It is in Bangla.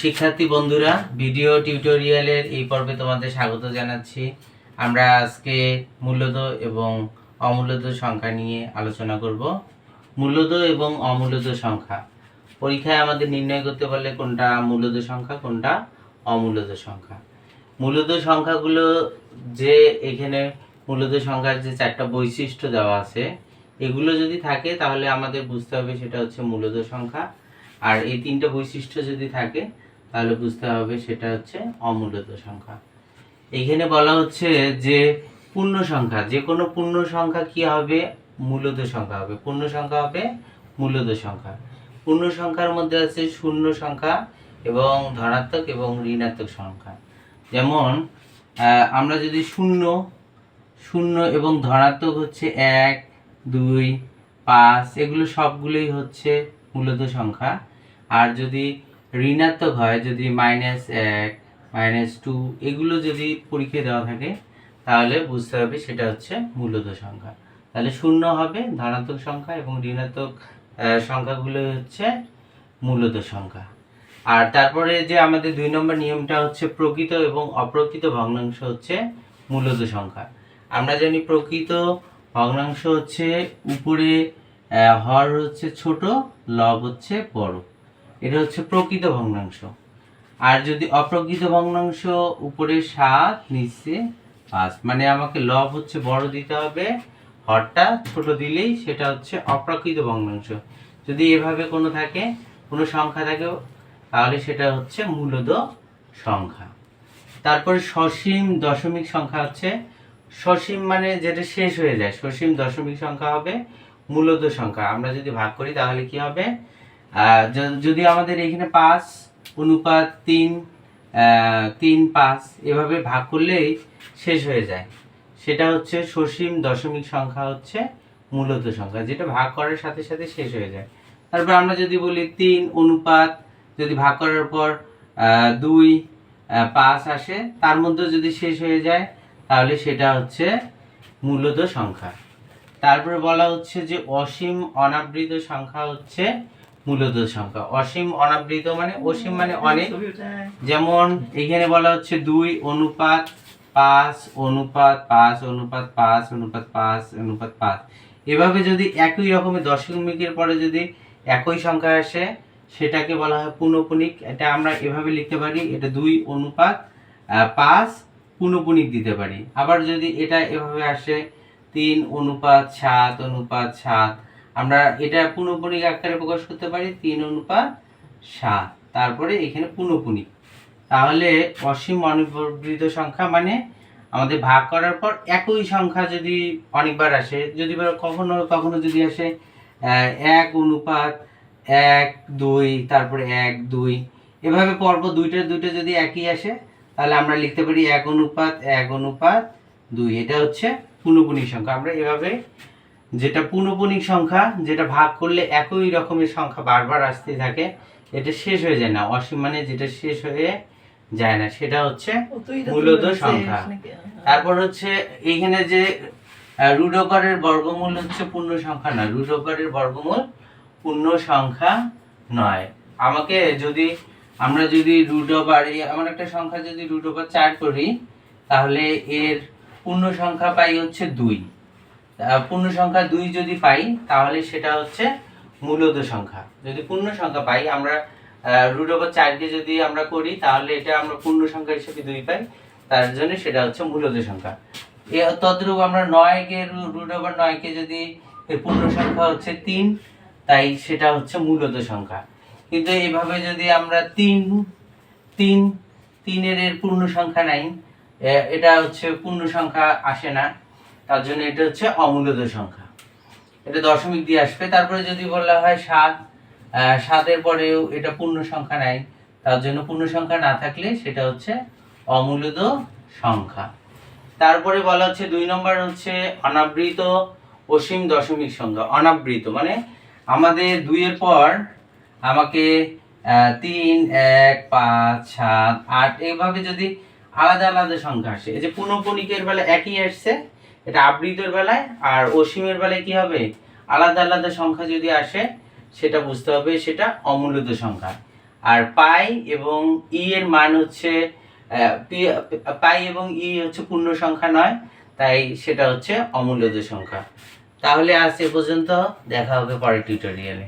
শিক্ষার্থী বন্ধুরা ভিডিও টিউটোরিয়ালের এই পর্বে তোমাদের স্বাগত জানাচ্ছি। আমরা আজকে মূলত এবং অমূল্যদ সংখ্যা নিয়ে আলোচনা করব। মূলত এবং অমূলত সংখ্যা। পরীক্ষায় আমাদের নির্ণয় করতে পারলে কোনটা মূলত সংখ্যা, কোনটা অমূল্যদ সংখ্যা। মূলত সংখ্যাগুলো যে এখানে মূলত সংখ্যার যে চারটা বৈশিষ্ট্য দেওয়া আছে, এগুলো যদি থাকে তাহলে আমাদের বুঝতে হবে সেটা হচ্ছে মূলত সংখ্যা। আর এই তিনটা বৈশিষ্ট্য যদি থাকে, তাহলে বুঝতে হবে সেটা হচ্ছে অমূল্যত সংখ্যা। এখানে বলা হচ্ছে যে পূর্ণ সংখ্যা, যে কোনো পূর্ণ সংখ্যা কি হবে? মূলত সংখ্যা হবে। পূর্ণ সংখ্যা হবে মূলত সংখ্যা। পূর্ণ সংখ্যার মধ্যে আছে শূন্য সংখ্যা এবং ধনাত্মক এবং ঋণাত্মক সংখ্যা। যেমন আমরা যদি শূন্য শূন্য এবং ধনাত্মক হচ্ছে এক, দুই, পাঁচ, এগুলো সবগুলোই হচ্ছে মূলত সংখ্যা। আর যদি ঋণাত্মক হয়, যদি মাইনাস এক মাইনাস টু এগুলো যদি পরীক্ষায় দেওয়া থাকে, তাহলে বুঝতে হবে সেটা হচ্ছে মূলত সংখ্যা। তাহলে শূন্য হবে ধনাত্মক সংখ্যা এবং ঋণাত্মক সংখ্যাগুলো হচ্ছে মূলত সংখ্যা। আর তারপরে যে আমাদের দুই নম্বর নিয়মটা হচ্ছে প্রকৃত এবং অপ্রকৃত ভগ্নাংশ হচ্ছে মূলত সংখ্যা। আমরা জানি প্রকৃত ভগ্নাংশ হচ্ছে উপরে হর হচ্ছে ছোট, লব হচ্ছে বড়। এটা হচ্ছে প্রকৃত ভগ্নাংশ। আর যদি অপ্রকৃত ভগ্নাংশ উপরে সাত, নিচে পাঁচ মানে আমাকে লব হচ্ছে বড় দিতে হবে, হরটা ছোট দিলেই সেটা হচ্ছে অপ্রকৃত ভগ্নাংশ। যদি এভাবে কোনো থাকে, কোনো সংখ্যা থাকে, তাহলে সেটা হচ্ছে মূলত সংখ্যা। তারপরে সসীম দশমিক সংখ্যা হচ্ছে সসীম মানে যেটা শেষ হয়ে যায়, সসীম দশমিক সংখ্যা হবে মূলত সংখ্যা। আমরা যদি ভাগ করি তাহলে কি হবে? যদি আমাদের এখানে পাঁচ, অনুপাত তিন তিন, পাঁচ এভাবে ভাগ করলেই শেষ হয়ে যায়। সেটা হচ্ছে সসীম দশমিক সংখ্যা হচ্ছে মূলত সংখ্যা, যেটা ভাগ করার সাথে সাথে শেষ হয়ে যায়। তারপর আমরা যদি বলি তিন, অনুপাত, যদি ভাগ করার পর দুই পাঁচ আসে, তার মধ্যে যদি শেষ হয়ে যায়, তাহলে সেটা হচ্ছে মূলত সংখ্যা। তারপরে বলা হচ্ছে যে অসীম অনাবৃত সংখ্যা হচ্ছে মূলত সংখ্যা। অসীম অনাবৃত মানে অসীম মানে অনেক। যেমন এখানে বলা হচ্ছে দুই অনুপাত পাঁচ অনুপাত পাঁচ অনুপাত পাঁচ অনুপাত পাঁচ অনুপাত পাঁচ। এভাবে যদি একই রকমের দশমিকের পরে যদি একই সংখ্যা আসে সেটাকে বলা হয় পুনঃপুনিক। এটা আমরা এভাবে লিখতে পারি এটা দুই অনুপাত পাঁচ পুনঃপুনিক দিতে পারি। আবার যদি এটা এভাবে আসে তিন অনুপাত সাত অনুপাত সাত আমরা এটা পুনঃপুনিক আকারে প্রকাশ করতে পারি তিন অনুপাত সাত। তারপরে এখানে পুনঃপুনিক তাহলে অসীম অনিবৃত সংখ্যা মানে আমাদের ভাগ করার পর একই সংখ্যা যদি অনেকবার আসে, যদি কখনো কখনো যদি আসে এক অনুপাত এক, দুই, তারপরে এক, দুই। এভাবে পর্ব দুইটা দুইটা যদি একই আসে, তাহলে আমরা লিখতে পারি এক অনুপাত এক অনুপাত দুই। এটা হচ্ছে পুনঃপুনিক সংখ্যা। আমরা এভাবে যেটা পুনঃপুনিক সংখ্যা যেটা ভাগ করলে একই রকমের সংখ্যা বারবার আসতে থাকে এটা শেষ হয়ে যায় না অসীম মানে যেটা শেষ হয়ে যায় না সেটা হচ্ছে মূলত সংখ্যা। তারপর হচ্ছে এইখানে যে রুট ওভারের বর্গমূল হচ্ছে পূর্ণ সংখ্যা নয় রুট ওভারের বর্গমূল পূর্ণ সংখ্যা নয়। আমাকে যদি আমরা যদি রুট ওভার এমন একটা সংখ্যা যদি রুট ওভার চার করি তাহলে এর পূর্ণ সংখ্যা পাই হচ্ছে দুই। পূর্ণ সংখ্যা দুই যদি পাই, তাহলে সেটা হচ্ছে মূলত সংখ্যা। যদি পূর্ণ সংখ্যা পাই, আমরা রুট ওভার চারকে যদি আমরা করি, তাহলে এটা আমরা পূর্ণ সংখ্যা হিসেবে দুই পাই। তার জন্য সেটা হচ্ছে মূলত সংখ্যা। এ, তদ্রূপ আমরা নয়কে রুট ওভার নয়কে যদি পূর্ণ সংখ্যা হচ্ছে তিন, তাই সেটা হচ্ছে মূলত সংখ্যা। কিন্তু এইভাবে যদি আমরা তিন তিন, তিনের এর পূর্ণ সংখ্যা নাই এটা হচ্ছে পূর্ণ সংখ্যা আসে না। তার জন্য এটা হচ্ছে অমূলত সংখ্যা। এটা দশমিক দিয়ে আসবে। তারপরে যদি বলা হয় সাত সাতের পরেও এটা পূর্ণ সংখ্যা নাই, তার জন্য পূর্ণ সংখ্যা না থাকলে সেটা হচ্ছে অমূলত সংখ্যা। তারপরে বলা হচ্ছে দুই নম্বর হচ্ছে অনাবৃত অসীম দশমিক সংখ্যা। অনাবৃত মানে আমাদের দুইয়ের পর আমাকে তিন, এক, পাঁচ, সাত, আট, এইভাবে যদি আলাদা আলাদা সংখ্যা আসে, এই যে পুনঃপুনিকের বেলা একই আসছে এটা আবৃতের বেলায় আর অসীমের বেলায় কি হবে? আলাদা আলাদা সংখ্যা যদি আসে, সেটা বুঝতে হবে, সেটা অমূলত সংখ্যা। আর পাই এবং ই এর মান হচ্ছে পাই এবং ই হচ্ছে পূর্ণ সংখ্যা নয়, তাই সেটা হচ্ছে অমূল্যদ সংখ্যা। তাহলে আজ এ পর্যন্ত দেখা হবে পরের টিউটোরিয়ালে